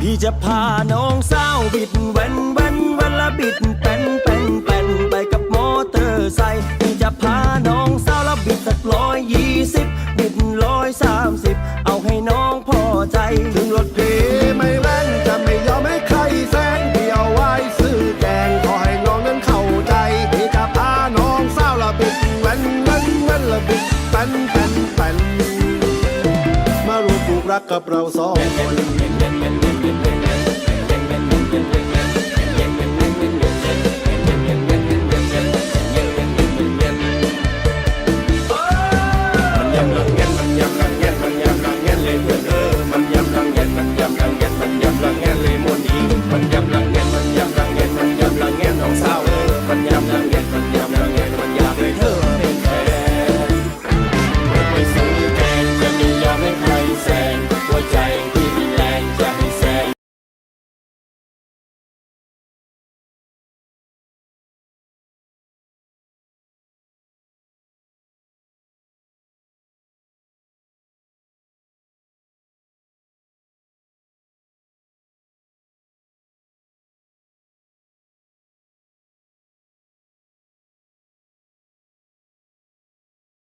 พี่จะพาน้องสาวบิดแวันแวันวันละบิดเป็นเป็นเป็นไปกับมอเตอร์ไซค์พี่จะพาน้องสาวละบิดสักร้อยยี่สิบบิดร้อยสามสิบเอาให้น้องพอใจ ถึงรถพี่ไม่แว่นจะไม่ยอมให้ใครแซงเดียวไว้ซื้อแกงขอให้น้องนั้นเข้าใจพี่จะพาน้องสาวละบิดแว่นแว่นแว่นละบิดเป็นเป็นเป็นมารู้ลูกรักกับเราสองคน